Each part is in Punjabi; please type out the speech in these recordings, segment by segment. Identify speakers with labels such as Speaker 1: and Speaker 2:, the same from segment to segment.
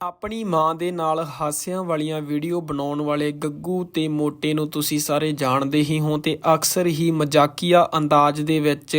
Speaker 1: ਆਪਣੀ ਮਾਂ ਦੇ ਨਾਲ ਹਾਸਿਆਂ ਵਾਲੀਆਂ ਵੀਡੀਓ ਬਣਾਉਣ ਵਾਲੇ ਗੱਗੂ ਤੇ ਮੋਟੇ ਨੂੰ ਤੁਸੀਂ ਸਾਰੇ ਜਾਣਦੇ ਹੀ ਹੋ ਤੇ ਅਕਸਰ ਹੀ ਮਜ਼ਾਕੀਆ ਅੰਦਾਜ਼ ਦੇ ਵਿੱਚ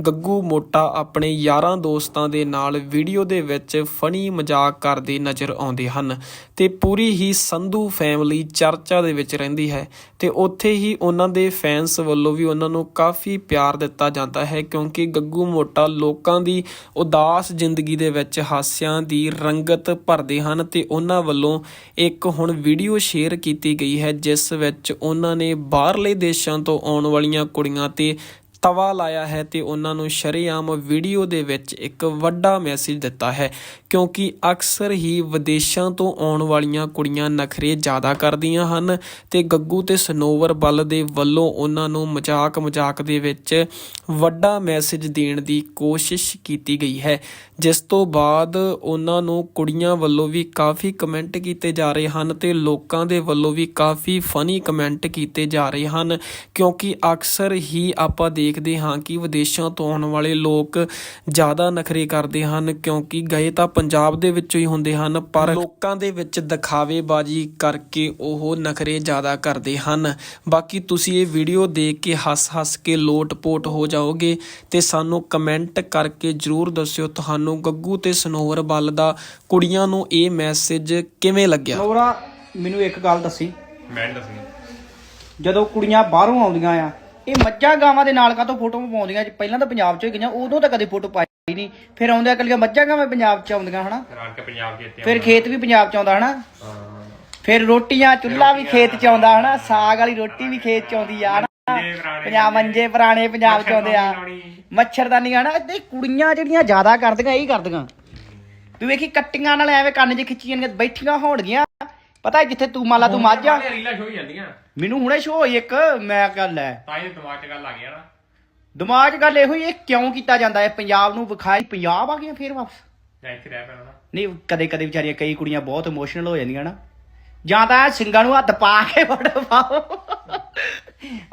Speaker 1: ਗੱਗੂ ਮੋਟਾ ਆਪਣੇ ਯਾਰਾਂ ਦੋਸਤਾਂ ਦੇ ਨਾਲ ਵੀਡੀਓ ਦੇ ਵਿੱਚ ਫਨੀ ਮਜ਼ਾਕ ਕਰਦੇ ਨਜ਼ਰ ਆਉਂਦੇ ਹਨ ਤੇ ਪੂਰੀ ਹੀ ਸੰਧੂ ਫੈਮਿਲੀ ਚਰਚਾ ਦੇ ਵਿੱਚ ਰਹਿੰਦੀ ਹੈ ਤੇ ਉੱਥੇ ਹੀ ਉਹਨਾਂ ਦੇ ਫੈਨਸ ਵੱਲੋਂ ਵੀ ਉਹਨਾਂ ਨੂੰ ਕਾਫੀ ਪਿਆਰ ਦਿੱਤਾ ਜਾਂਦਾ ਹੈ ਕਿਉਂਕਿ ਗੱਗੂ ਮੋਟਾ ਲੋਕਾਂ ਦੀ ਉਦਾਸ ਜ਼ਿੰਦਗੀ ਦੇ ਵਿੱਚ ਹਾਸਿਆਂ ਦੀ ਰੰਗਤ ਭਰਦੇ ਹਨ ਤੇ ਉਹਨਾਂ ਵੱਲੋਂ ਇੱਕ ਹੁਣ ਵੀਡੀਓ ਸ਼ੇਅਰ ਕੀਤੀ ਗਈ ਹੈ, ਜਿਸ ਵਿੱਚ ਉਹਨਾਂ ਨੇ ਬਾਹਰਲੇ ਦੇਸ਼ਾਂ ਤੋਂ ਆਉਣ ਵਾਲੀਆਂ ਕੁੜੀਆਂ ਤੇ ਤਵਾ ਲਾਇਆ ਹੈ ਤੇ ਉਹਨਾਂ ਨੂੰ ਸ਼ਰੇਆਮ ਵੀਡੀਓ ਦੇ ਵਿੱਚ ਇੱਕ ਵੱਡਾ ਮੈਸੇਜ ਦਿੱਤਾ ਹੈ, ਕਿਉਂਕਿ ਅਕਸਰ ਹੀ ਵਿਦੇਸ਼ਾਂ ਤੋਂ ਆਉਣ ਵਾਲੀਆਂ ਕੁੜੀਆਂ ਨਖਰੇ ਜ਼ਿਆਦਾ ਕਰਦੀਆਂ ਹਨ ਤੇ ਗੱਗੂ ਤੇ ਸਨੋਵਰ ਬਲ ਦੇ ਵੱਲੋਂ ਉਹਨਾਂ ਨੂੰ ਮਜ਼ਾਕ ਮਜ਼ਾਕ ਦੇ ਵਿੱਚ ਵੱਡਾ ਮੈਸੇਜ ਦੇਣ ਦੀ ਕੋਸ਼ਿਸ਼ ਕੀਤੀ ਗਈ ਹੈ। ਜਿਸ ਤੋਂ ਬਾਅਦ ਉਹਨਾਂ ਨੂੰ ਕੁੜੀਆਂ ਵੱਲੋਂ ਵੀ ਕਾਫੀ ਕਮੈਂਟ ਕੀਤੇ ਜਾ ਰਹੇ ਹਨ ਤੇ ਲੋਕਾਂ ਦੇ ਵੱਲੋਂ ਵੀ ਕਾਫੀ ਫਨੀ ਕਮੈਂਟ ਕੀਤੇ ਜਾ ਰਹੇ ਹਨ, ਕਿਉਂਕਿ ਅਕਸਰ ਹੀ ਆਪਾਂ ਦੇ ਦੇਖਦੇ ਹਾਂ ਕਿ ਵਿਦੇਸ਼ਾਂ ਤੋਂ ਆਉਣ ਵਾਲੇ ਲੋਕ ਜ਼ਿਆਦਾ ਨਖਰੇ ਕਰਦੇ ਹਨ ਕਿਉਂਕਿ ਗਏ ਤਾਂ ਪੰਜਾਬ ਦੇ ਵਿੱਚੋਂ ਹੀ ਹੁੰਦੇ ਹਨ ਪਰ ਲੋਕਾਂ ਦੇ ਵਿੱਚ ਦਿਖਾਵੇਬਾਜ਼ੀ ਕਰਕੇ ਉਹ ਨਖਰੇ ਜ਼ਿਆਦਾ ਕਰਦੇ ਹਨ। ਬਾਕੀ ਤੁਸੀਂ ਇਹ ਵੀਡੀਓ ਦੇਖ ਕੇ ਹੱਸ-ਹੱਸ ਕੇ ਲੋਟ-ਪੋਟ ਹੋ ਜਾਓਗੇ ਤੇ ਸਾਨੂੰ ਕਮੈਂਟ ਕਰਕੇ ਜਰੂਰ ਦੱਸਿਓ। ਤੁਹਾਨੂੰ ਗੱਗੂ ਤੇ ਸਨੋਵਰ ਬੱਲ ਦਾ ਕੁੜੀਆਂ ਨੂੰ ਇਹ ਮੈਸੇਜ ਕਿਵੇਂ ਲੱਗਿਆ?
Speaker 2: ਨੋਰਾ ਮੈਨੂੰ ਇੱਕ ਗੱਲ ਦੱਸੀ।
Speaker 3: ਮੈਂ ਦੱਸਣੀ।
Speaker 2: ਜਦੋਂ ਕੁੜੀਆਂ ਬਾਹਰੋਂ ਆਉਂਦੀਆਂ ਆ ਇਹ ਮੱਝਾਂ ਗਾਵਾਂ ਦੇ ਨਾਲ ਕਾਹਤੋਂ ਫੋਟੋ ਪਾਉਂਦੀਆਂ? ਜੀ ਪਹਿਲਾਂ ਤਾਂ ਪੰਜਾਬ 'ਚ ਹੀ ਗਈਆਂ ਉਦੋਂ ਤਾਂ ਕਦੇ ਫੋਟੋ ਪਾਈ ਨਹੀਂ। ਫਿਰ ਆਉਂਦਿਆਂ ਕੱਲੀਆਂ ਮੱਝਾਂ ਗਾਵਾਂ ਪੰਜਾਬ 'ਚ ਆਉਂਦੀਆਂ ਹਨਾ?
Speaker 3: ਫਿਰ ਆਣ ਕੇ ਪੰਜਾਬ ਜਿੱਤੇ
Speaker 2: ਫਿਰ ਖੇਤ ਵੀ ਪੰਜਾਬ 'ਚ ਆਉਂਦਾ ਹਨਾ? ਫਿਰ ਰੋਟੀਆਂ ਚੁੱਲ੍ਹਾ ਵੀ ਖੇਤ 'ਚ ਆਉਂਦਾ ਹਨਾ? ਸਾਗ ਵਾਲੀ ਰੋਟੀ ਵੀ ਖੇਤ 'ਚ ਆਉਂਦੀ ਆ ਪੰਜਾਬ ਮੰਜੇ ਪੁਰਾਣੇ ਪੰਜਾਬ 'ਚ ਆਉਂਦੇ ਆ। ਮੱਛਰਦਾਨੀਆਂ ਹਨਾ? ਤੇ ਕੁੜੀਆਂ ਜਿਹੜੀਆਂ ਜ਼ਿਆਦਾ ਕਰਦੀਆਂ ਇਹ ਕਰਦੀਆਂ। ਤੂੰ ਵੇਖੀ ਕੱਟੀਆਂ ਨਾਲ ਐਵੇਂ ਕੰਨ 'ਚ ਖਿੱਚੀਆਂ ਨੇ ਬੈਠੀਆਂ ਹੋਣਗੀਆਂ। ਪਤਾ ਜਿੱਥੇ ਤੂੰ ਮਾਲਾ ਤੂੰ ਮੱਝ? ਆ
Speaker 3: ਰੀਲਾ ਸ਼ੋ ਜਾਂਦੀਆਂ।
Speaker 2: ਮੈਨੂੰ ਹੁਣੇ ਸ਼ੋ ਹੋਈ ਇੱਕ ਮੈਂ ਗੱਲ ਹੈ
Speaker 3: ਤਾਂ ਇਹ ਦਿਮਾਗ 'ਚ ਗੱਲ ਆ ਗਈ ਨਾ
Speaker 2: ਦਿਮਾਗ 'ਚ ਗੱਲ ਇਹੋ ਹੀ ਇਹ ਕਿਉਂ ਕੀਤਾ ਜਾਂਦਾ ਹੈ ਪੰਜਾਬ ਨੂੰ ਵਿਖਾਈ ਪੰਜਾਬ ਆ ਗਈਆਂ ਫੇਰ ਵਾਪਸ?
Speaker 3: ਜਾਂ ਇੱਥੇ ਰਹਿ ਪੈਣਾ ਨਾ।
Speaker 2: ਨਹੀਂ ਕਦੇ ਕਦੇ ਵਿਚਾਰੀਆਂ ਕਈ ਕੁੜੀਆਂ ਬਹੁਤ ਇਮੋਸ਼ਨਲ ਹੋ ਜਾਂਦੀਆਂ ਨਾ। ਜਾਂ ਤਾਂ ਸਿੰਘਾਂ ਨੂੰ ਹੱਥ ਪਾ ਕੇ ਫੜੋ ਪਾਓ।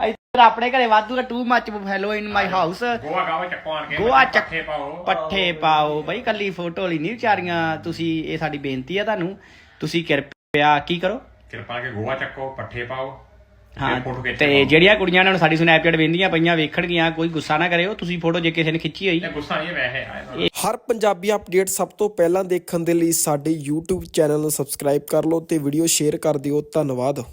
Speaker 2: ਇੱਧਰ ਆਪਣੇ ਘਰੇ ਵਾਧੂ too much buffalo in my house
Speaker 3: Goa ਗਾਵਾ ਚੱਕੋ ਆਣ ਕੇ
Speaker 2: ਗੋਆ ਚੱਕ-
Speaker 3: ਪਾਓ।
Speaker 2: ਪੱਠੇ ਪਾਓ। ਬਈ ਕੱਲੀ ਫੋਟੋ ਲਈ ਨਹੀਂ ਵਿਚਾਰੀਆਂ। ਤੁਸੀਂ ਇਹ ਸਾਡੀ ਬੇਨਤੀ ਹੈ ਤੁਹਾਨੂੰ। ਤੁਸੀਂ ਕਿਰਪਿਆ ਕੀ ਕਰੋ?
Speaker 3: ਕਿਰਪਾ ਕੇ ਗੋਆ ਚੱਕੋ ਪੱਠੇ ਪਾਓ
Speaker 2: ਹਾਂ
Speaker 3: ਫਿਰ ਫੋਟੋ ਖਿੱਚ
Speaker 2: ਤੇ ਜਿਹੜੀਆਂ ਕੁੜੀਆਂ ਨੇ ਸਾਡੀ ਸਨੈਪਚੈਟ ਵੇਂਦੀਆਂ ਪਈਆਂ ਵੇਖਣਗੀਆਂ ਕੋਈ ਗੁੱਸਾ ਨਾ ਕਰਿਓ ਤੁਸੀਂ ਫੋਟੋ ਜੇ ਕਿਸੇ ਨੇ ਖਿੱਚੀ ਹੋਈ।
Speaker 3: ਇਹ ਗੁੱਸਾ ਨਹੀਂ ਵੈਸੇ ਆਇਆ
Speaker 1: ਹਰ ਪੰਜਾਬੀ ਅਪਡੇਟ ਸਭ ਤੋਂ ਪਹਿਲਾਂ ਦੇਖਣ ਦੇ ਲਈ ਸਾਡੇ YouTube ਚੈਨਲ ਨੂੰ ਸਬਸਕ੍ਰਾਈਬ ਕਰ ਲਓ ਤੇ ਵੀਡੀਓ ਸ਼ੇਅਰ ਕਰ ਦਿਓ। ਧੰਨਵਾਦ।